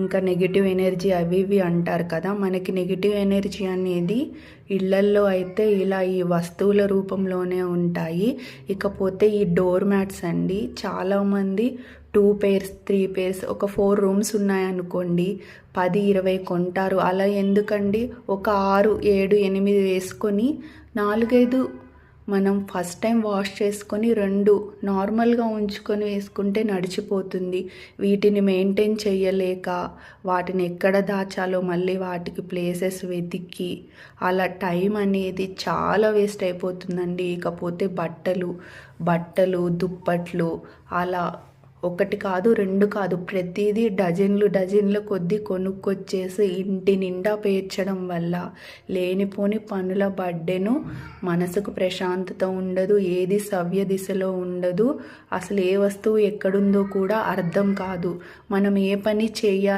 ఇంకా negative energy అవి ఇవి అంటారు కదా. మనకి నెగిటివ్ ఎనర్జీ అనేది ఇళ్ళల్లో అయితే ఇలా ఈ వస్తువుల రూపంలోనే ఉంటాయి. ఇకపోతే ఈ డోర్ మ్యాట్స్ అండి చాలామంది టూ పేర్స్ త్రీ పేర్స్ ఒక ఫోర్ రూమ్స్ ఉన్నాయనుకోండి పది ఇరవై కొంటారు. అలా ఎందుకండి? ఒక ఆరు ఏడు ఎనిమిది వేసుకొని నాలుగైదు మనం ఫస్ట్ టైం వాష్ చేసుకొని రెండు నార్మల్గా ఉంచుకొని వేసుకుంటే నడిచిపోతుంది. వీటిని మెయింటైన్ చేయలేక వాటిని ఎక్కడ దాచాలో మళ్ళీ వాటికి ప్లేసెస్ వెతికి అలా టైం అనేది చాలా వేస్ట్ అయిపోతుందండి. ఇకపోతే బట్టలు బట్టలు దుప్పట్లు అలా ఒకటి కాదు రెండు కాదు ప్రతిదీ డజన్లు డజన్ల కొద్దీ కొనుక్కొచ్చేసి ఇంటి నిండా పేర్చడం వల్ల లేనిపోని పనుల బడ్డెను మనసుకు ప్రశాంతత ఉండదు ఏది సవ్య దిశలో ఉండదు అసలు ఏ వస్తువు ఎక్కడుందో కూడా అర్థం కాదు. మనం ఏ పని చేయాలి